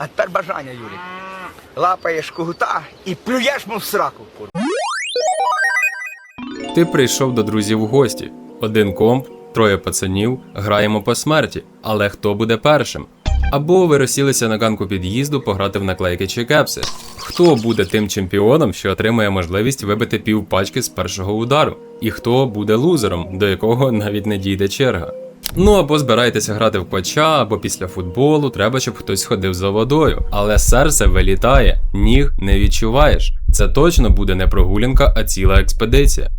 А тепер бажання, Юрій. Лапаєш кугута і плюєш му в сраку. Ти прийшов до друзів у гості. Один комп, троє пацанів, граємо по смерті. Але хто буде першим? Або ви розсілися на ганку під'їзду пограти в наклейки чи кепси. Хто буде тим чемпіоном, що отримає можливість вибити пів пачки з першого удару? І хто буде лузером, до якого навіть не дійде черга? Ну або збираєтеся грати в коча, або після футболу треба, щоб хтось ходив за водою. Але серце вилітає, ніг не відчуваєш. Це точно буде не прогулянка, а ціла експедиція.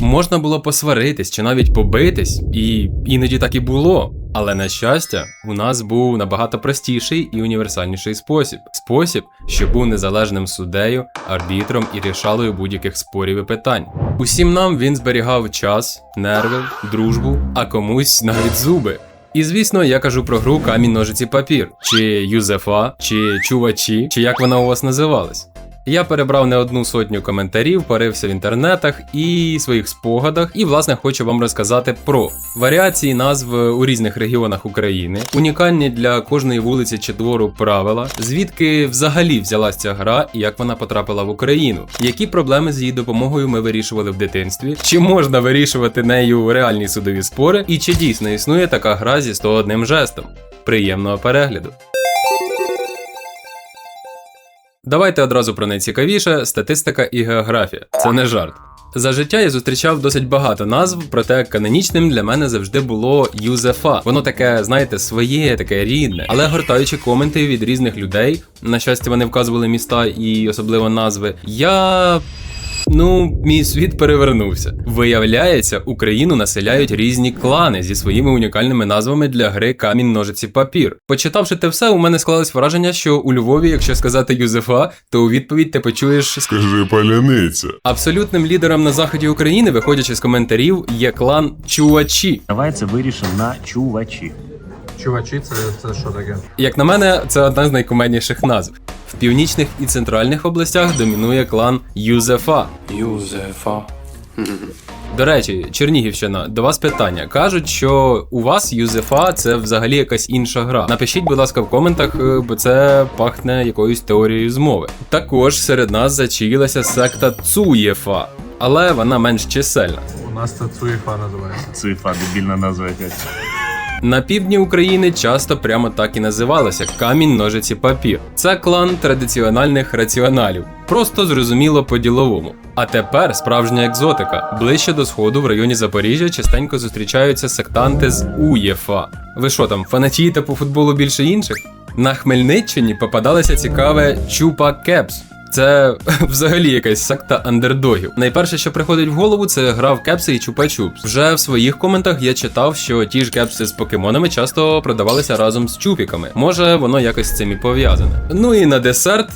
Можна було посваритись чи навіть побитись, і іноді так і було. Але на щастя, у нас був набагато простіший і універсальніший спосіб спосіб, що був незалежним суддею, арбітром і рішалою будь-яких спорів і питань. Усім нам він зберігав час, нерви, дружбу, а комусь навіть зуби. І звісно, я кажу про гру камінь ножиці папір, чи Юзефа, чи чувачі, чи як вона у вас називалась. Я перебрав не одну сотню коментарів, порився в інтернетах і своїх спогадах, і власне хочу вам розказати про варіації назв у різних регіонах України, унікальні для кожної вулиці чи двору правила, звідки взагалі взялась ця гра і як вона потрапила в Україну, які проблеми з її допомогою ми вирішували в дитинстві, чи можна вирішувати нею реальні судові спори, і чи дійсно існує така гра зі 101 жестом. Приємного перегляду! Давайте одразу про найцікавіше статистика і географія. Це не жарт. За життя я зустрічав досить багато назв, проте канонічним для мене завжди було Юзефа. Воно таке, знаєте, своє, таке рідне. Але гортаючи коменти від різних людей, на щастя, вони вказували міста і особливо назви. Я. Ну, мій світ перевернувся. Виявляється, Україну населяють різні клани зі своїми унікальними назвами для гри камінь ножиці папір. Почитавши те все, у мене склалось враження, що у Львові, якщо сказати Юзефа, то у відповідь ти почуєш Скажи паляниця. Абсолютним лідером на заході України, виходячи з коментарів, є клан Чувачі. Давай це вирішимо на чувачі. Чувачі, це, це що таке? Як на мене, це одна з найкумедніших назв. В північних і центральних областях домінує клан Юзефа. Юзефа. До речі, Чернігівщина, до вас питання. Кажуть, що у вас Юзефа це взагалі якась інша гра. Напишіть, будь ласка, в коментах, е, бо це пахне якоюсь теорією змови. Також серед нас зачаїлася секта Цуєфа, але вона менш чисельна. У нас це Цуєфа називається. Цифа, дебільна назва якась. На півдні України часто прямо так і називалося камінь ножиці папір. Це клан традиціональних раціоналів, просто зрозуміло по-діловому. А тепер справжня екзотика. Ближче до сходу в районі Запоріжжя частенько зустрічаються сектанти з УЄФА. Ви що там, фанатієте по футболу більше інших? На Хмельниччині попадалося цікаве Чупа Кепс. Це взагалі якась секта андердогів. Найперше, що приходить в голову, це гра в кепси і чупа-чупс. Вже в своїх коментах я читав, що ті ж кепси з покемонами часто продавалися разом з чупіками. Може, воно якось з цим і пов'язане. Ну і на десерт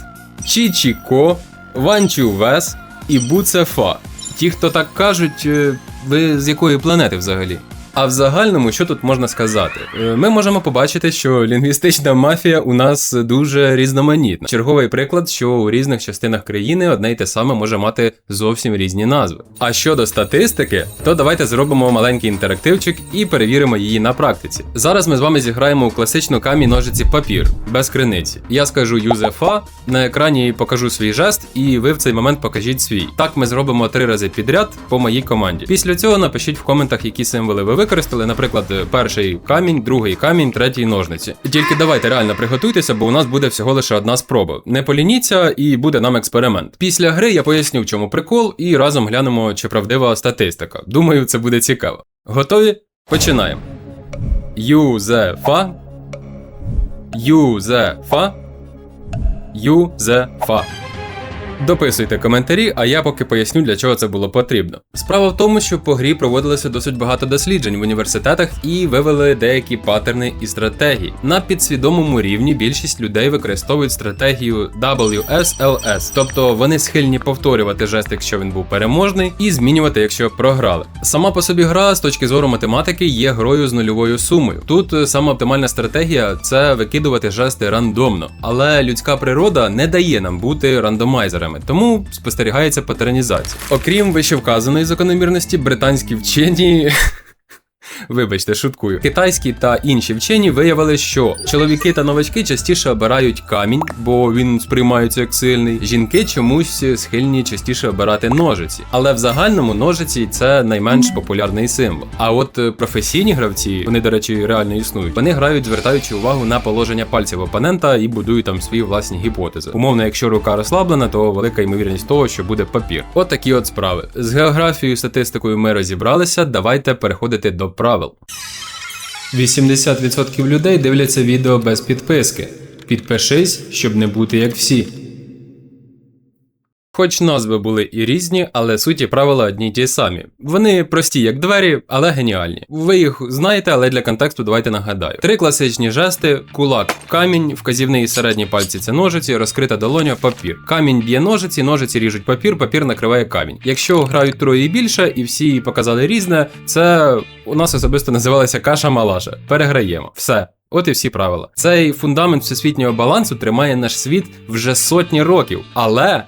Чічіко, Ванчу Вес і Буцефа. Ті, хто так кажуть, е, ви з якої планети взагалі? А в загальному, що тут можна сказати? Е, Ми можемо побачити, що лінгвістична мафія у нас дуже різноманітна. Черговий приклад, що у різних частинах країни одне й те саме може мати зовсім різні назви. А щодо статистики, то давайте зробимо маленький інтерактивчик і перевіримо її на практиці. Зараз ми з вами зіграємо у класичну камінь ножиці папір без криниці. Я скажу Юзефа, на екрані покажу свій жест, і ви в цей момент покажіть свій. Так ми зробимо три рази підряд по моїй команді. Після цього напишіть в коментах, які символи ви використали. Наприклад, перший камінь, другий камінь, третій ножниці. Тільки давайте реально приготуйтеся, бо у нас буде всього лише одна спроба. Не полініться, і буде нам експеримент. Після гри я поясню, в чому прикол, і разом глянемо, чи правдива статистика. Думаю, це буде цікаво. Готові? Починаємо. Юзефа. Юзефа. Юзефа. Дописуйте коментарі, а я поки поясню, для чого це було потрібно. Справа в тому, що по грі проводилося досить багато досліджень в університетах і вивели деякі паттерни і стратегії. На підсвідомому рівні більшість людей використовують стратегію WSLS, тобто вони схильні повторювати жест, якщо він був переможний, і змінювати, якщо програли. Сама по собі гра з точки зору математики є грою з нульовою сумою. Тут е, сама оптимальна стратегія це викидувати жести рандомно, але людська природа не дає нам бути рандомайзерами, тому спостерігається патернізація. Окрім вищевказаної закономірності, британські вчені Вибачте, шуткую. Китайські та інші вчені виявили, що чоловіки та новачки частіше обирають камінь, бо він сприймається як сильний. Жінки чомусь схильні частіше обирати ножиці. Але в загальному ножиці це найменш популярний символ. А от е, професійні гравці, вони, до речі, реально існують. Вони грають, звертаючи увагу на положення пальців опонента і будують там свої власні гіпотези. Умовно, якщо рука розслаблена, то велика ймовірність того, що буде папір. От такі от справи. З географією, статистикою ми розібралися. Давайте переходити до правил. 80% людей дивляться відео без підписки. Підпишись, щоб не бути як всі. Хоч назви були і різні, але суті правила одні й ті самі. Вони прості, як двері, але геніальні. Ви їх знаєте, але для контексту давайте нагадаю. Три класичні жести: кулак, камінь, вказівний і середні пальці це ножиці, розкрита долоня, папір. Камінь б'є ножиці, ножиці ріжуть папір, папір накриває камінь. Якщо грають троє і більше, і всі показали різне, це у нас особисто називалося каша малаша. Переграємо. Все. От і всі правила. Цей фундамент всесвітнього балансу тримає наш світ вже сотні років, але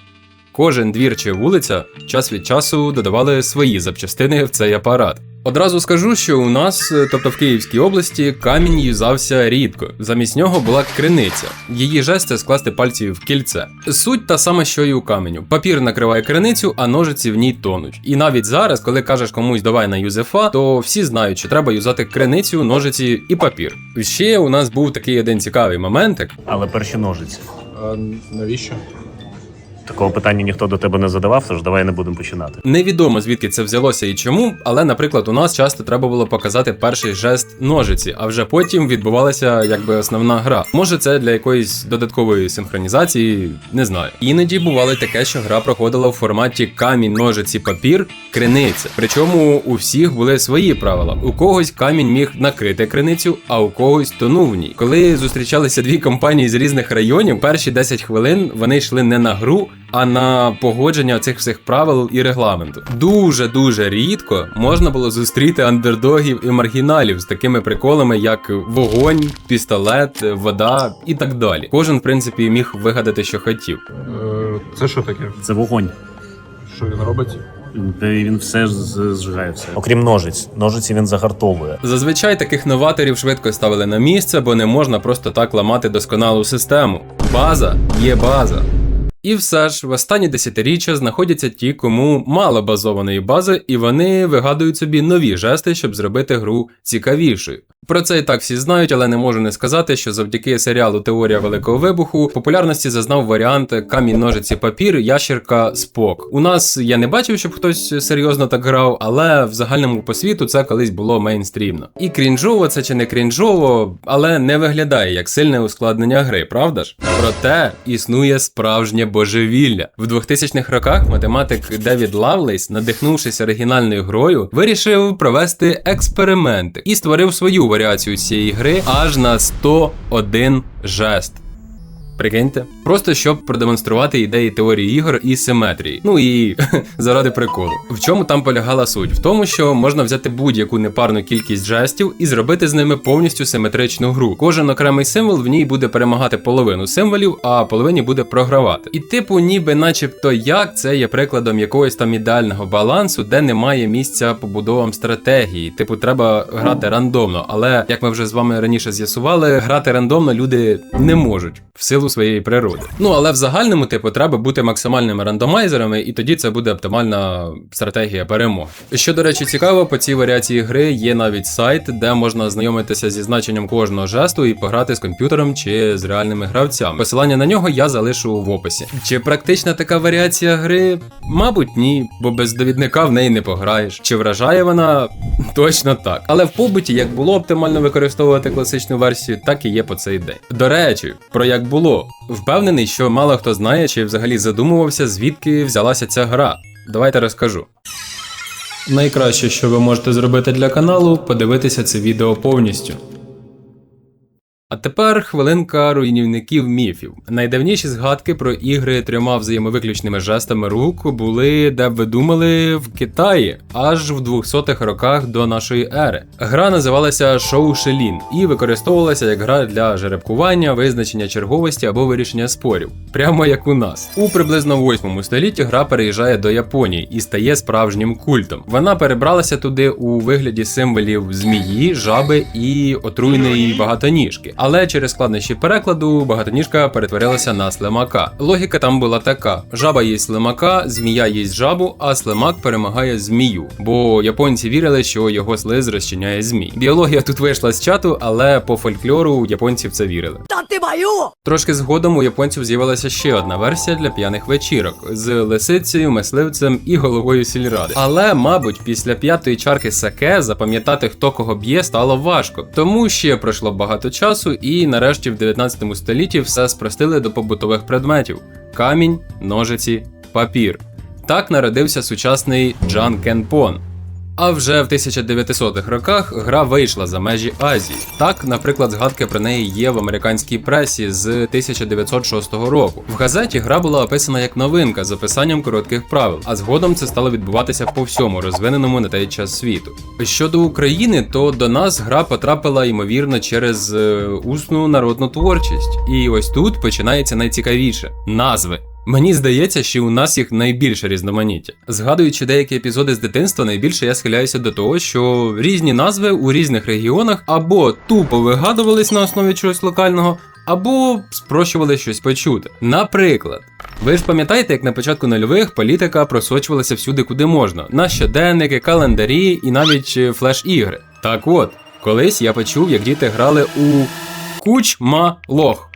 Кожен двір чи вулиця час від часу додавали свої запчастини в цей апарат. Одразу скажу, що у нас, е, тобто в Київській області, камінь юзався рідко. Замість нього була криниця. Її жест це скласти пальці в кільце. Суть та сама, що і у каменю. Папір накриває криницю, а ножиці в ній тонуть. І навіть зараз, коли кажеш комусь давай на юзефа, то всі знають, що треба юзати криницю, ножиці і папір. Ще у нас був такий один цікавий моментик. Але перші ножиці. А навіщо? Такого питання ніхто до тебе не задавав, тож давай не будемо починати. Невідомо звідки це взялося і чому, але, наприклад, у нас часто треба було показати перший жест ножиці, а вже потім відбувалася якби основна гра. Може, це для якоїсь додаткової синхронізації, не знаю. Іноді бувало таке, що гра проходила в форматі камінь, ножиці, папір, криниця. Причому у всіх були свої правила. У когось камінь міг накрити криницю, а у когось тонув в ній. Коли зустрічалися дві компанії з різних районів, перші 10 хвилин вони йшли не на гру, а на погодження цих всіх правил і регламенту. Дуже дуже рідко можна було зустріти андердогів і маргіналів з такими приколами, як вогонь, пістолет, вода і так далі. Кожен, в принципі, міг вигадати, що хотів. Е, Це що таке? Це вогонь. Що він робить? Де він все з- зжигає все. Окрім ножиць. Ножиці він загартовує. Зазвичай таких новаторів швидко ставили на місце, бо не можна просто так ламати досконалу систему. База є база. І все ж в останні десятиріччя знаходяться ті, кому мало базованої бази, і вони вигадують собі нові жести, щоб зробити гру цікавішою. Про це і так всі знають, але не можу не сказати, що завдяки серіалу Теорія Великого Вибуху популярності зазнав варіант камінь ножиці папір, ящерка спок. У нас я не бачив, щоб хтось серйозно так грав, але в загальному по світу це колись було мейнстрімно. І крінжово це чи не крінжово, але не виглядає як сильне ускладнення гри, правда ж? Проте існує справжнє божевілля. В 2000-х роках математик Девід Лавлейс, надихнувшись оригінальною грою, вирішив провести експерименти і створив свою варіацію цієї гри аж на 101 жест. Прикиньте, просто щоб продемонструвати ідеї теорії ігор і симетрії. Ну і заради приколу. В чому там полягала суть? В тому, що можна взяти будь-яку непарну кількість жестів і зробити з ними повністю симетричну гру. Кожен окремий символ в ній буде перемагати половину символів, а половині буде програвати. І типу, ніби, начебто, як це є прикладом якогось там ідеального балансу, де немає місця побудовам стратегії. Типу, треба грати рандомно. Але як ми вже з вами раніше з'ясували, грати рандомно люди не можуть в силу своєї природи. Ну але в загальному, типу, треба бути максимальними рандомайзерами, і тоді це буде оптимальна стратегія перемоги. Що до речі, цікаво, по цій варіації гри є навіть сайт, де можна ознайомитися зі значенням кожного жесту і пограти з комп'ютером чи з реальними гравцями. Посилання на нього я залишу в описі. Чи практична така варіація гри? Мабуть, ні, бо без довідника в неї не пограєш. Чи вражає вона? Точно так. Але в побуті, як було оптимально використовувати класичну версію, так і є по цей день. До речі, про як було. Впевнений, що мало хто знає чи взагалі задумувався, звідки взялася ця гра. Давайте розкажу. Найкраще, що ви можете зробити для каналу, подивитися це відео повністю. А тепер хвилинка руйнівників міфів. Найдавніші згадки про ігри трьома взаємовиключними жестами рук були, де б ви думали, в Китаї, аж в 200-х роках до нашої ери. Гра називалася Шоу Шелін і використовувалася як гра для жеребкування, визначення черговості або вирішення спорів, прямо як у нас. У приблизно 8 столітті гра переїжджає до Японії і стає справжнім культом. Вона перебралася туди у вигляді символів змії, жаби і отруйної багатоніжки. Але через складнощі перекладу багатоніжка перетворилася на слимака. Логіка там була така: жаба їсть слимака, змія їсть жабу, а слимак перемагає змію. Бо японці вірили, що його слиз розчиняє змій. Біологія тут вийшла з чату, але по фольклору японці в це вірили. Та ти маю! Трошки згодом у японців з'явилася ще одна версія для п'яних вечірок з лисицею, мисливцем і головою сільради. Але, мабуть, після п'ятої чарки саке запам'ятати, хто кого б'є, стало важко. Тому ще пройшло багато часу, і нарешті в 19 столітті все спростили до побутових предметів: камінь, ножиці, папір. Так народився сучасний Джан Кенпон. А вже в 1900-х роках гра вийшла за межі Азії. Так, наприклад, згадки про неї є в американській пресі з 1906 року. В газеті гра була описана як новинка з описанням коротких правил, а згодом це стало відбуватися по всьому розвиненому на той час світу. Щодо України, то до нас гра потрапила ймовірно через е, усну народну творчість. І ось тут починається найцікавіше назви. Мені здається, що у нас їх найбільше різноманіття. Згадуючи деякі епізоди з дитинства, найбільше я схиляюся до того, що різні назви у різних регіонах або тупо вигадувались на основі чогось локального, або спрощували щось почути. Наприклад, ви ж пам'ятаєте, як на початку нульових політика просочувалася всюди, куди можна: на щоденники, календарі і навіть е, флеш-ігри. Так от, колись я почув, як діти грали у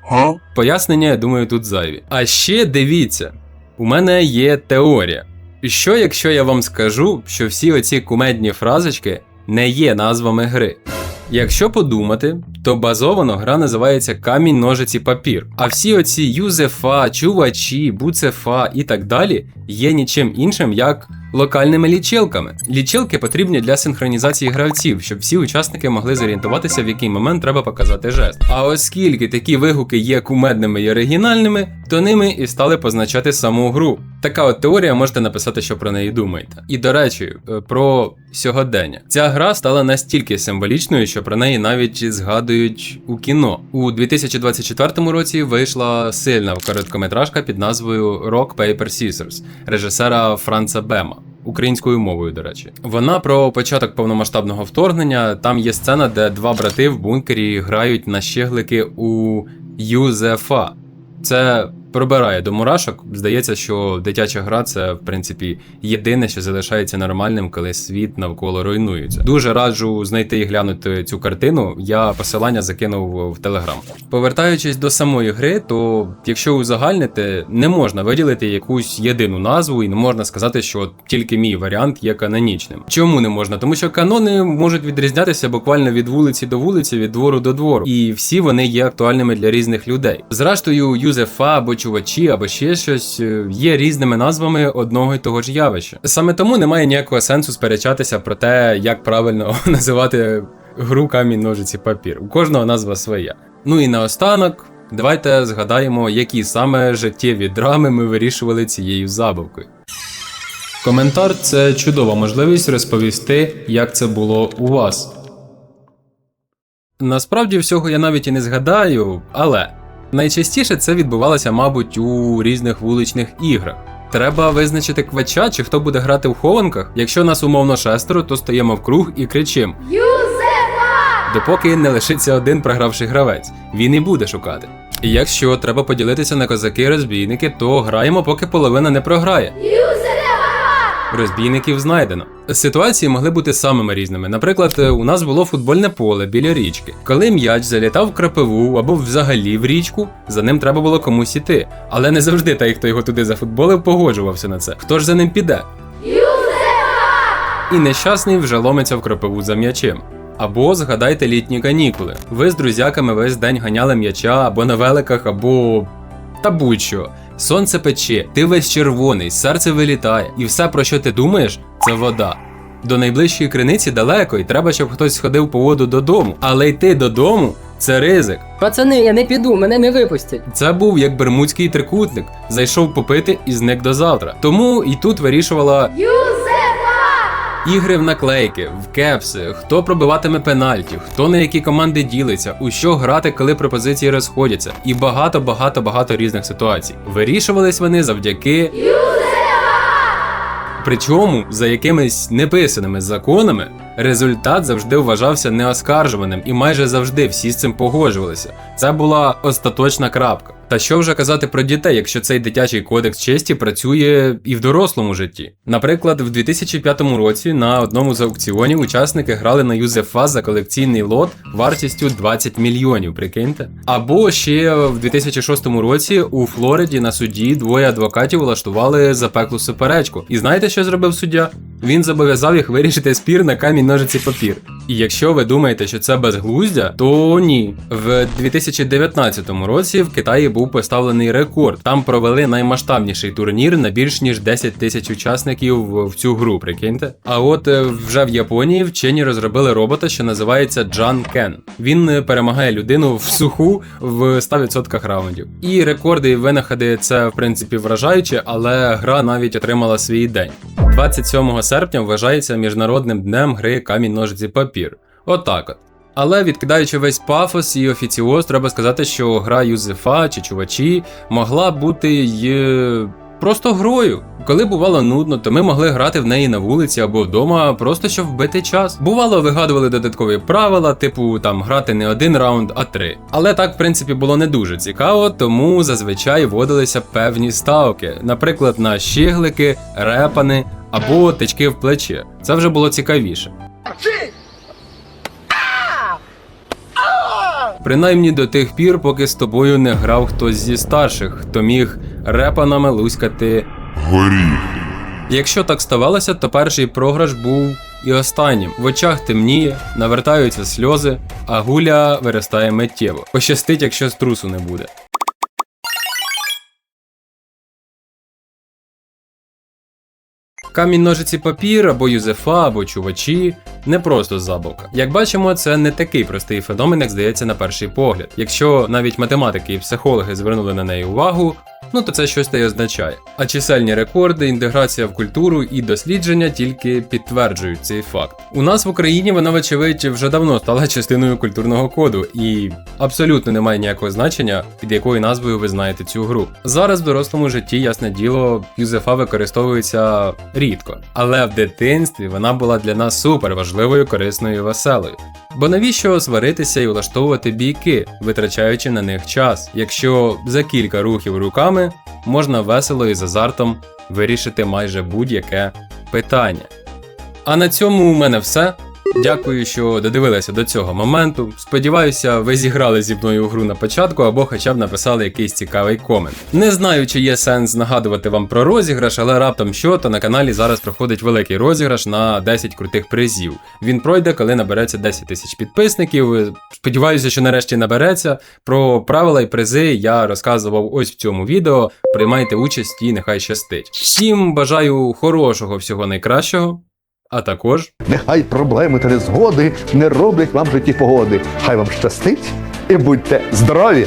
кучма-лох. Пояснення, я думаю, тут зайві. А ще дивіться, у мене є теорія. Що якщо я вам скажу, що всі оці кумедні фразочки не є назвами гри? Якщо подумати, то базовано гра називається камінь, ножиці, папір. А всі оці юзефа, чувачі, буцефа і так далі є нічим іншим як локальними лічилками. Лічилки потрібні для синхронізації гравців, щоб всі учасники могли зорієнтуватися, в який момент треба показати жест. А оскільки такі вигуки є кумедними і оригінальними, то ними і стали позначати саму гру. Така от теорія можете написати, що про неї думаєте. І до речі, е, про сьогодення. Ця гра стала настільки символічною, що про неї навіть згадують у кіно. У 2024 році вийшла сильна короткометражка під назвою Rock Paper Scissors режисера Франца Бема. Українською мовою, до речі, вона про початок повномасштабного вторгнення. Там є сцена, де два брати в бункері грають на щеглики у ЮЗФА. Це пробирає до мурашок. Здається, що дитяча гра це в принципі єдине, що залишається нормальним, коли світ навколо руйнується. Дуже раджу знайти і глянути цю картину. Я посилання закинув в телеграм. Повертаючись до самої гри, то якщо узагальнити, не можна виділити якусь єдину назву, і не можна сказати, що тільки мій варіант є канонічним. Чому не можна? Тому що канони можуть відрізнятися буквально від вулиці до вулиці, від двору до двору, і всі вони є актуальними для різних людей. Зрештою, юзефа або чувачі, або ще щось е, є різними назвами одного й того ж явища. Саме тому немає ніякого сенсу сперечатися про те, як правильно називати гру камінь ножиці папір. У кожного назва своя. Ну і наостанок. Давайте згадаємо, які саме життєві драми ми вирішували цією забавкою. Коментар це чудова можливість розповісти, як це було у вас. Насправді всього я навіть і не згадаю, але найчастіше це відбувалося, мабуть, у різних вуличних іграх. Треба визначити квача, чи хто буде грати в хованках. Якщо нас умовно шестеро, то стаємо в круг і кричим. Допоки не лишиться один програвший гравець, він і буде шукати. І якщо треба поділитися на козаки-розбійники, то граємо, поки половина не програє. Розбійників знайдено. Ситуації могли бути самими різними. Наприклад, е, у нас було футбольне поле біля річки. Коли м'яч залітав в крапиву або взагалі в річку, за ним треба було комусь іти. Але не завжди той, хто його туди зафутболив, погоджувався на це. Хто ж за ним піде? І нещасний вже ломиться в кропиву за м'ячем. Або згадайте літні канікули. Ви з друзяками весь день ганяли м'яча або на великах, або. та будь-що. Сонце пече, ти весь червоний, серце вилітає, і все, про що ти думаєш, це вода. До найближчої криниці далеко, і треба, щоб хтось сходив по воду додому. Але йти додому Це ризик. Пацани, я не піду, мене не випустять. Це був як бермудський трикутник. Зайшов попити і зник до завтра. Тому і тут вирішувала ігри в наклейки, в кепси, хто пробиватиме пенальті, хто на які команди ділиться, у що грати, коли пропозиції розходяться, і багато, багато, багато різних ситуацій. Вирішувались вони завдяки. Причому за якимись неписаними законами результат завжди вважався неоскаржуваним, і майже завжди всі з цим погоджувалися. Це була остаточна крапка. Та що вже казати про дітей, якщо цей дитячий кодекс честі працює і в дорослому житті? Наприклад, в 2005 році на одному з аукціонів учасники грали на Юзефа за колекційний лот вартістю 20 мільйонів, прикиньте. Або ще в 2006 році у Флориді на суді двоє адвокатів влаштували запеклу суперечку. І знаєте, що зробив суддя? Він зобов'язав їх вирішити спір на камінь ножиці папір. І якщо ви думаєте, що це безглуздя, то ні. В 2019 році в Китаї був поставлений рекорд. Там провели наймасштабніший турнір на більш ніж 10 тисяч учасників в цю гру. Прикиньте. А от е, вже в Японії вчені розробили робота, що називається Джан Кен. Він е, перемагає людину в суху в 100% раундів. І рекорди і винаходи це в принципі вражаюче, але гра навіть отримала свій день. 27 серпня вважається міжнародним днем гри камінь ножиці папір. Отак от. Але відкидаючи весь пафос і офіціоз, треба сказати, що гра Юзефа чи чувачі могла бути й е, просто грою. Коли бувало нудно, то ми могли грати в неї на вулиці або вдома, просто щоб вбити час. Бувало, вигадували додаткові правила, типу там грати не один раунд, а три. Але так, в принципі, було не дуже цікаво, тому зазвичай вводилися певні ставки, наприклад, на щиглики, репани або тички в плече. Це вже було цікавіше. Принаймні до тих пір, поки з тобою не грав хтось зі старших, хто міг репанами луськати горіх. Якщо так ставалося, то перший програш був і останнім. В очах темніє, навертаються сльози, а гуля виростає миттєво. Пощастить, якщо струсу не буде. Камінь ножиці папір або юзефа, або чувачі не просто забавка. Як бачимо, це не такий простий феномен, як здається на перший погляд. Якщо навіть математики і психологи звернули на неї увагу, ну то це щось та й означає. А чисельні рекорди, інтеграція в культуру і дослідження тільки підтверджують цей факт. У нас в Україні вона, вочевидь, вже давно стала частиною культурного коду, і абсолютно немає ніякого значення, під якою назвою ви знаєте цю гру. Зараз в дорослому житті, ясне діло, юзефа використовується рідко, але в дитинстві вона була для нас супер важливою, корисною і веселою. Бо навіщо сваритися і влаштовувати бійки, витрачаючи на них час, якщо за кілька рухів руками можна весело і з азартом вирішити майже будь-яке питання. А на цьому у мене все. Дякую, що додивилися до цього моменту. Сподіваюся, ви зіграли зі мною гру на початку або хоча б написали якийсь цікавий комент. Не знаю, чи є сенс нагадувати вам про розіграш, але раптом що, то на каналі зараз проходить великий розіграш на 10 крутих призів. Він пройде, коли набереться 10 тисяч підписників. Сподіваюся, що нарешті набереться. Про правила і призи я розказував ось в цьому відео. Приймайте участь і нехай щастить. Всім бажаю хорошого всього найкращого. А також Нехай проблеми та незгоди не роблять вам житті погоди. Хай вам щастить і будьте здорові!